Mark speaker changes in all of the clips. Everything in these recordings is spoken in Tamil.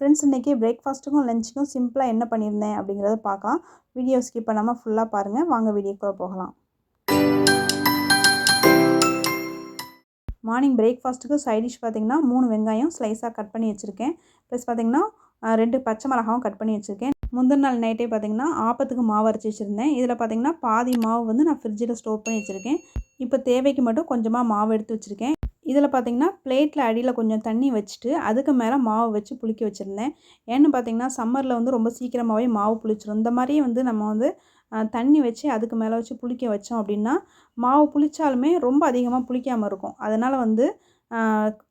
Speaker 1: ஃப்ரெண்ட்ஸ் இன்றைக்கி பிரேக்ஃபாஸ்ட்டுக்கும் லஞ்சுக்கும் சிம்பிளாக என்ன பண்ணியிருந்தேன் அப்படிங்கிறத பார்க்கலாம். வீடியோ ஸ்கிப் பண்ணாமல் ஃபுல்லாக பாருங்கள் வாங்க வீடியோக்குள்ளே போகலாம். மார்னிங் பிரேக்ஃபாஸ்ட்டுக்கு சைடிஷ் டிஷ் பார்த்திங்கன்னா மூணு வெங்காயம் ஸ்லைஸாக கட் பண்ணி வச்சுருக்கேன். ப்ளஸ் பார்த்திங்கன்னா ரெண்டு பச்சை மிளகாவும் கட் பண்ணி வச்சுருக்கேன். முந்தின நாள் நைட்டே பார்த்திங்கன்னா ஆப்பத்துக்கு மாவு அரைச்சி வச்சுருந்தேன். இதில் பார்த்திங்கன்னா பாதி மாவு வந்து நான் ஃப்ரிட்ஜில் ஸ்டோர் பண்ணி வச்சுருக்கேன். இப்போ தேவைக்கு மட்டும் கொஞ்சமாக மாவு எடுத்து வச்சுருக்கேன். இதில் பார்த்திங்கன்னா பிளேட்டில் அடியில் கொஞ்சம் தண்ணி வச்சுட்டு அதுக்கு மேலே மாவு வச்சு புளிக்க வச்சுருந்தேன். ஏன்னு பார்த்திங்கன்னா சம்மரில் வந்து ரொம்ப சீக்கிரமாகவே மாவு புளிச்சிடும் இந்த மாதிரியே வந்து நம்ம வந்து தண்ணி வச்சு அதுக்கு மேலே வச்சு புளிக்க வச்சோம் அப்படின்னா மாவு புளித்தாலுமே ரொம்ப அதிகமாக புளிக்காமல் இருக்கும். அதனால் வந்து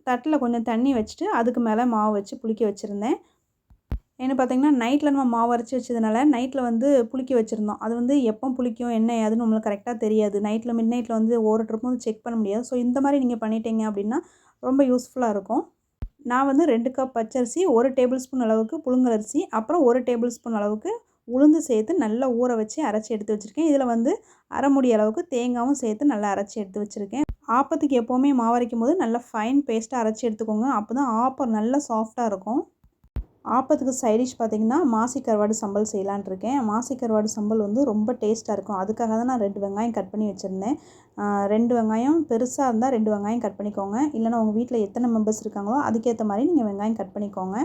Speaker 1: தட்டில் கொஞ்சம் தண்ணி வச்சுட்டு அதுக்கு மேலே மாவு வச்சு புளிக்க வச்சுருந்தேன். ஏன்னு பார்த்தீங்கன்னா நைட்டில் நம்ம மாவு அரைச்சி வச்சதுனால நைட்டில் வந்து புளிக்க வச்சுருந்தோம். அது வந்து எப்போ புளிக்கும் என்ன ஏதுன்னு நம்மளுக்கு கரெக்டாக தெரியாது. நைட்டில் மிட் நைட்டில் வந்து ஒரு ட்ரிப்பும் வந்து செக் பண்ண முடியாது. ஸோ இந்த மாதிரி நீங்கள் பண்ணிட்டீங்க அப்படின்னா ரொம்ப யூஸ்ஃபுல்லாக இருக்கும். நான் வந்து ரெண்டு கப் பச்சரிசி ஒரு டேபிள் ஸ்பூன் அளவுக்கு புழுங்கலரிசி அப்புறம் ஒரு டேபிள் ஸ்பூன் அளவுக்கு உளுந்து சேர்த்து நல்லா ஊற வச்சு அரைச்சி எடுத்து வச்சுருக்கேன். இதில் வந்து அரை முடி அளவுக்கு தேங்காயும் சேர்த்து நல்லா அரைச்சி எடுத்து வச்சுருக்கேன். ஆப்பத்துக்கு எப்போவுமே மாவரைக்கும் போது நல்லா ஃபைன் பேஸ்ட்டாக அரைச்சி எடுத்துக்கோங்க. அப்போ தான் ஆப்பம் நல்லா சாஃப்டாக இருக்கும். ஆப்பத்துக்கு சைடிஷ் பார்த்திங்கன்னா மாசி கருவாடு சம்பல் செய்யலான் இருக்கேன். மாசி கருவாடு சம்பல் வந்து ரொம்ப டேஸ்ட்டாக இருக்கும். அதுக்காக தான் நான் ரெண்டு வெங்காயம் கட் பண்ணி வச்சுருந்தேன். ரெண்டு வெங்காயம் பெருசாக இருந்தால் ரெண்டு வெங்காயம் கட் பண்ணிக்கோங்க. இல்லைனா உங்கள் வீட்டில் எத்தனை மெம்பர்ஸ் இருக்காங்களோ அதுக்கேற்ற மாதிரி நீங்கள் வெங்காயம் கட் பண்ணிக்கோங்க.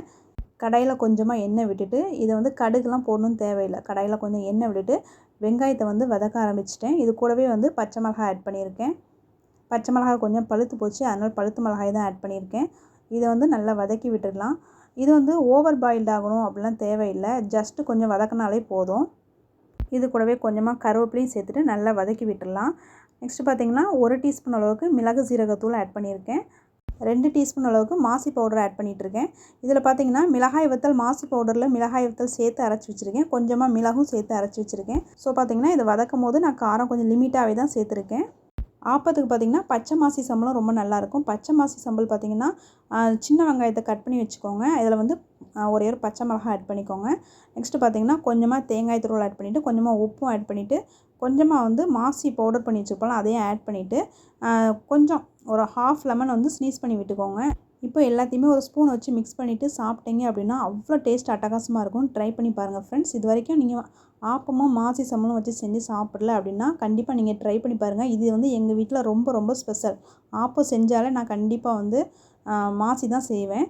Speaker 1: கடையில் கொஞ்சமாக எண்ணெய் விட்டுட்டு இதை வந்து கடுகுலாம் போடணும்னு தேவையில்லை. கடையில் கொஞ்சம் எண்ணெய் விட்டுட்டு வெங்காயத்தை வந்து வதக்க ஆரம்பிச்சிட்டேன். இது கூடவே வந்து பச்சை மிளகாய் ஆட் பண்ணியிருக்கேன். பச்சை மிளகாய் கொஞ்சம் பழுத்து போச்சு. அதனால் பழுத்து மிளகாய் தான் ஆட் பண்ணியிருக்கேன். இதை வந்து நல்லா வதக்கி விட்டுடலாம். இது வந்து ஓவர் பாயில்ட் ஆகணும் அப்படிலாம் தேவையில்லை. ஜஸ்ட்டு கொஞ்சம் வதக்கினாலே போதும். இது கூடவே கொஞ்சமாக கருவேப்பிலையும் சேர்த்துட்டு நல்லா வதக்கி விட்டுடலாம். நெக்ஸ்ட்டு பார்த்திங்கன்னா ஒரு டீஸ்பூன் அளவுக்கு மிளகு சீரகத்தூள் ஆட் பண்ணியிருக்கேன். ரெண்டு டீஸ்பூன் அளவுக்கு மாசி பவுடர் ஆட் பண்ணிகிட்ருக்கேன் இதில் பார்த்திங்கன்னா மிளகாய் வத்தல் மாசி பவுடரில் மிளகாய் வத்தல் சேர்த்து அரைச்சி வச்சுருக்கேன். கொஞ்சமாக மிளகும் சேர்த்து அரைச்சி வச்சுருக்கேன். ஸோ பார்த்திங்கன்னா இதை வதக்கும் போது நான் காரம் கொஞ்சம் லிமிட்டாகவே தான் சேர்த்துருக்கேன். ஆப்பத்துக்கு பார்த்திங்கன்னா பச்சை மாசி சம்பளம் ரொம்ப நல்லாயிருக்கும். பச்சை மாசி சம்பல் பார்த்திங்கன்னா சின்ன வெங்காயத்தை கட் பண்ணி வச்சுக்கோங்க. இதில் வந்து ஒரே ஒரு பச்சை மிளகா ஆட் பண்ணிக்கோங்க. நெக்ஸ்ட்டு பார்த்திங்கன்னா கொஞ்சமாக தேங்காய் துருவல் ஆட் பண்ணிவிட்டு கொஞ்சமாக உப்பும் ஆட் பண்ணிவிட்டு கொஞ்சமாக வந்து மாசி பவுடர் பண்ணி வச்சுருப்போம் அதையும் ஆட் பண்ணிவிட்டு கொஞ்சம் ஒரு ஹாஃப் லெமன் வந்து ஸ்னீஸ் பண்ணி விட்டுக்கோங்க. இப்போ எல்லாத்தையுமே ஒரு ஸ்பூன் வச்சு மிக்ஸ் பண்ணிவிட்டு சாப்பிட்டீங்க அப்படின்னா அவ்வளோ டேஸ்ட் அட்டகாசமாக இருக்கும். ட்ரை பண்ணி பாருங்கள் ஃப்ரெண்ட்ஸ் இது வரைக்கும் நீங்கள் ஆப்பமும் மாசி சம்பளம் வச்சு செஞ்சு சாப்பிடல அப்படின்னா கண்டிப்பாக நீங்கள் ட்ரை பண்ணி பாருங்கள் இது வந்து எங்கள் வீட்டில் ரொம்ப ரொம்ப ஸ்பெஷல் ஆப்பம் செஞ்சாலே நான் கண்டிப்பாக வந்து மாசி தான் செய்வேன்.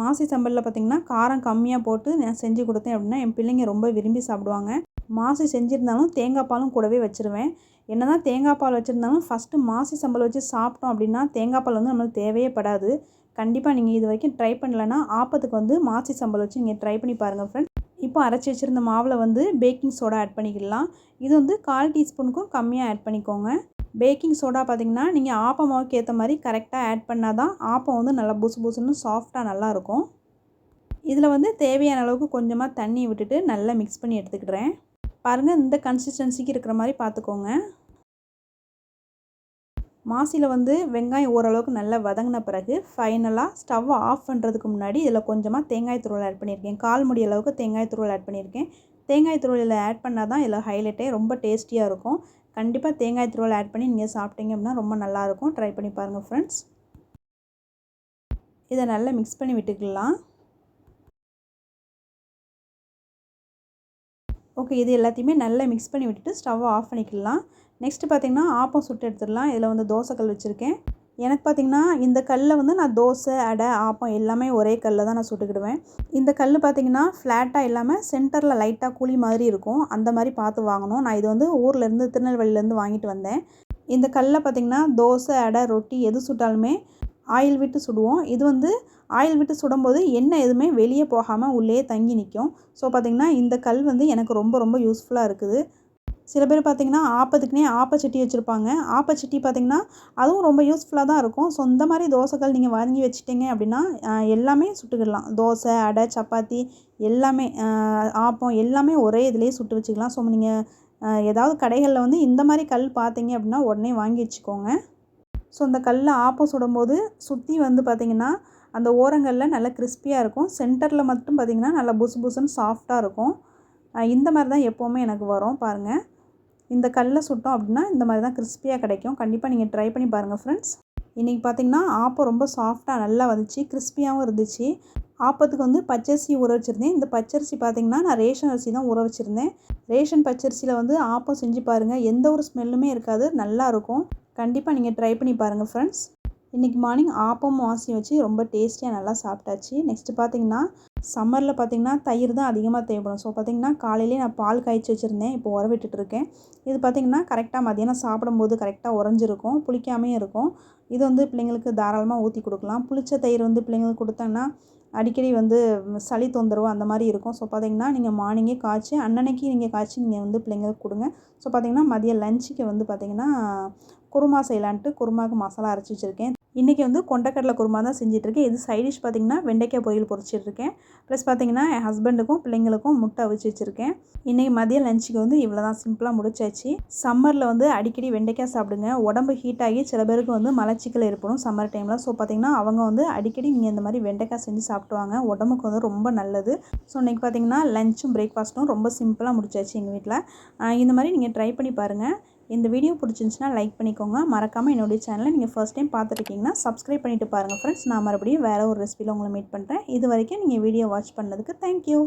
Speaker 1: மாசி சம்பளில் பார்த்திங்கன்னா காரம் கம்மியாக போட்டு நான் செஞ்சு கொடுத்தேன் அப்படின்னா என் பிள்ளைங்க ரொம்ப விரும்பி சாப்பிடுவாங்க. மாசி செஞ்சுருந்தாலும் தேங்காய் பாலும் கூடவே வச்சுருவேன். என்ன தான் தேங்காய் பால் வச்சுருந்தாலும் ஃபஸ்ட்டு மாசி சம்பளம் வச்சு சாப்பிட்டோம் அப்படின்னா தேங்காய் பால் வந்து நம்மளுக்கு தேவையே படாது. கண்டிப்பாக நீங்கள் இது வரைக்கும் ட்ரை பண்ணலைன்னா ஆப்பத்துக்கு வந்து மாசி சம்பளம் வச்சு நீங்கள் ட்ரை பண்ணி பாருங்கள் ஃப்ரெண்ட் இப்போ அரைச்சி வச்சுருந்த மாவில் வந்து பேக்கிங் சோடா ஆட் பண்ணிக்கலாம். இது வந்து கால் டீஸ்பூனுக்கும் கம்மியாக ஆட் பண்ணிக்கோங்க. பேக்கிங் சோடா பார்த்திங்கன்னா நீங்கள் ஆப்ப மாவுக்கு ஏற்ற மாதிரி கரெக்டாக ஆட் பண்ணால் தான் ஆப்பம் வந்து நல்லா புசு புசுன்னு சாஃப்டாக நல்லாயிருக்கும் இதில் வந்து தேவையான அளவுக்கு கொஞ்சமாக தண்ணி விட்டுட்டு நல்லா மிக்ஸ் பண்ணி எடுத்துக்கிடுறேன் பாருங்கள் இந்த கன்சிஸ்டன்சிக்கு இருக்கிற மாதிரி பார்த்துக்கோங்க மாசியில் வந்து வெங்காயம் ஓரளவுக்கு நல்லா வதங்கின பிறகு ஃபைனலாக ஸ்டவ்வை ஆஃப் பண்ணுறதுக்கு முன்னாடி இதில் கொஞ்சமாக தேங்காய் துருவல் ஆட் பண்ணியிருக்கேன். கால் முடி அளவுக்கு தேங்காய் துருவல் ஆட் பண்ணியிருக்கேன். தேங்காய் துருவலில் ஆட் பண்ணால் தான் இதில் ஹைலைட்டே ரொம்ப டேஸ்டியாக இருக்கும். கண்டிப்பாக தேங்காய் துருவல் ஆட் பண்ணி நீங்கள் சாப்பிட்டீங்க அப்படின்னா ரொம்ப நல்லாயிருக்கும் ட்ரை பண்ணி பாருங்கள் ஃப்ரெண்ட்ஸ் இதை நல்லா மிக்ஸ் பண்ணி விட்டுக்கலாம். ஓகே இது எல்லாத்தையுமே நல்லா மிக்ஸ் பண்ணி விட்டுட்டு ஸ்டவ்வை ஆஃப் பண்ணிக்கலாம். நெக்ஸ்ட்டு பார்த்திங்கன்னா ஆப்பம் சுட்டு எடுத்துடலாம். இதில் வந்து தோசைக்கல் வச்சுருக்கேன். எனக்கு பார்த்திங்கன்னா இந்த கல்லில் வந்து நான் தோசை அடை ஆப்பம் எல்லாமே ஒரே கல்லில் தான் நான் சுட்டுக்கிடுவேன். இந்த கல் பார்த்திங்கன்னா ஃப்ளாட்டாக இல்லாமல் சென்டரில் லைட்டாக குழி மாதிரி இருக்கும். அந்த மாதிரி பார்த்து வாங்கணும். நான் இது வந்து ஊர்லேருந்து திருநெல்வேலியிலேருந்து வாங்கிட்டு வந்தேன். இந்த கல்லில் பார்த்திங்கன்னா தோசை அடை ரொட்டி எது சுட்டாலுமே ஆயில் விட்டு சுடுவோம். இது வந்து ஆயில் விட்டு சுடும்போது எண்ணெய் எதுவுமே வெளியே போகாமல் உள்ளே தங்கி நிற்கும் ஸோ பார்த்திங்கன்னா இந்த கல் வந்து எனக்கு ரொம்ப ரொம்ப யூஸ்ஃபுல்லாக இருக்குது. சில பேர் பார்த்திங்கன்னா ஆப்பத்துக்குனே ஆப்பச்சட்டி வச்சுருப்பாங்க. ஆப்பச்சட்டி பார்த்திங்கன்னா அதுவும் ரொம்ப யூஸ்ஃபுல்லாக தான் இருக்கும். ஸோ இந்த மாதிரி தோசைகள் நீங்கள் வாங்கி வச்சுட்டிங்க அப்படின்னா எல்லாமே சுட்டுக்கிடலாம். தோசை அடை சப்பாத்தி எல்லாமே ஆப்பம் எல்லாமே ஒரே இதுலேயே சுட்டு வச்சுக்கலாம். ஸோ நீங்கள் ஏதாவது கடைகளில் வந்து இந்த மாதிரி கல் பார்த்தீங்க அப்படின்னா உடனே வாங்கி வச்சுக்கோங்க. ஸோ அந்த கல்லில் ஆப்பம் சுடும்போது சுற்றி வந்து பார்த்திங்கன்னா அந்த ஓரங்களில் நல்லா கிறிஸ்பியாக இருக்கும். சென்டரில் மட்டும் பார்த்திங்கன்னா நல்லா புசு புசுன்னு சாஃப்டாக இருக்கும். இந்த மாதிரி தான் எப்போவுமே எனக்கு வரும். பாருங்கள் இந்த கல்லை சுட்டோம் அப்படின்னா இந்த மாதிரி தான் கிறிஸ்பியாக கிடைக்கும். கண்டிப்பாக நீங்கள் ட்ரை பண்ணி பாருங்கள் ஃப்ரெண்ட்ஸ் இன்றைக்கி பார்த்திங்கன்னா ஆப்பம் ரொம்ப சாஃப்டாக நல்லா வந்துச்சு. கிறிஸ்பியாகவும் இருந்துச்சு. ஆப்பத்துக்கு வந்து பச்சரிசி ஊற வச்சுருந்தேன். இந்த பச்சரிசி பார்த்திங்கன்னா நான் ரேஷன் அரிசி தான் ஊற வச்சுருந்தேன். ரேஷன் பச்சரிசியில் வந்து ஆப்பம் செஞ்சு பாருங்கள் எந்த ஒரு ஸ்மெல்லுமே இருக்காது. நல்லாயிருக்கும் கண்டிப்பாக நீங்கள் ட்ரை பண்ணி பாருங்கள் ஃப்ரெண்ட்ஸ் இன்றைக்கி மார்னிங் ஆப்பம் வாசியும் வச்சு ரொம்ப டேஸ்டியாக நல்லா சாப்பிட்டாச்சு. நெக்ஸ்ட்டு பார்த்தீங்கன்னா சம்மரில் பார்த்திங்கன்னா தயிர் தான் அதிகமாக தேவைப்படும். ஸோ பார்த்திங்கன்னா காலையிலே நான் பால் காய்ச்சி வச்சுருந்தேன். இப்போ உர விட்டுட்ருக்கேன் இது பார்த்திங்கன்னா கரெக்டாக மதியானம் சாப்பிடும்போது கரெக்டாக உறைஞ்சிருக்கும். புளிக்காமையும் இருக்கும். இது வந்து பிள்ளைங்களுக்கு தாராளமாக ஊற்றி கொடுக்கலாம். புளிச்ச தயிர் வந்து பிள்ளைங்களுக்கு கொடுத்தோன்னா அடிக்கடி வந்து சளி தொந்தரவு அந்த மாதிரி இருக்கும். ஸோ பார்த்திங்கன்னா நீங்கள் மார்னிங்கே காய்ச்சி அன்னன்னைக்கு நீங்கள் காய்ச்சி நீங்கள் வந்து பிள்ளைங்களுக்கு கொடுங்க. ஸோ பார்த்திங்கன்னா மதியம் லஞ்சுக்கு வந்து பார்த்திங்கன்னா குருமா செய்யலான்ட்டு குருமாவுக்கு மசாலா அரைச்சி வச்சுருக்கேன். இன்றைக்கி வந்து கொண்டக்கடலை குருமா தான் செஞ்சிட்ருக்கேன். இது சைடிஷ் பார்த்திங்கன்னா வெண்டைக்காய் பொரியல் பொரிச்சிட்ருக்கேன். ப்ளஸ் பார்த்திங்கன்னா என் ஹஸ்பண்டுக்கும் பிள்ளைங்களுக்கும் முட்டை அவிச்சு வச்சுருக்கேன். இன்றைக்கி மதியம் லஞ்சுக்கு வந்து இவ்வளோ தான். சிம்பிளாக முடிச்சாச்சு. சம்மரில் வந்து அடிக்கடி வெண்டைக்காய் சாப்பிடுங்க. உடம்பு ஹீட் ஆகி சில பேருக்கு வந்து மலச்சிக்கல் ஏற்படும் சம்மர் டைமில் ஸோ பார்த்திங்கன்னா அவங்க வந்து அடிக்கடி நீங்கள் இந்த மாதிரி வெண்டைக்காய் செஞ்சு சாப்பிடுவாங்க உடம்புக்கு வந்து ரொம்ப நல்லது. ஸோ இன்றைக்கி பார்த்திங்கன்னா லஞ்சும் பிரேக்ஃபாஸ்ட்டும் ரொம்ப சிம்பிளாக முடிச்சாச்சு எங்கள் வீட்டில் இந்த மாதிரி நீங்கள் ட்ரை பண்ணி பாருங்கள் இந்த வீடியோ பிடிச்சிருந்துச்சின்னா லைக் பண்ணிக்கோங்க. மறக்காமல் என்னுடைய சேனலை நீங்கள் ஃபர்ஸ்ட் டைம் பார்த்துருக்கீங்கன்னா சப்ஸ்கிரைப் பண்ணிவிட்டு பாருங்கள் ஃப்ரெண்ட்ஸ் நான் மறுபடியும் வேறு ஒரு ரெசிபியில் உங்களை மீட் பண்ணுறேன் இது வரைக்கும் நீங்கள் வீடியோ வாட்ச் பண்ணதுக்கு தேங்க்யூ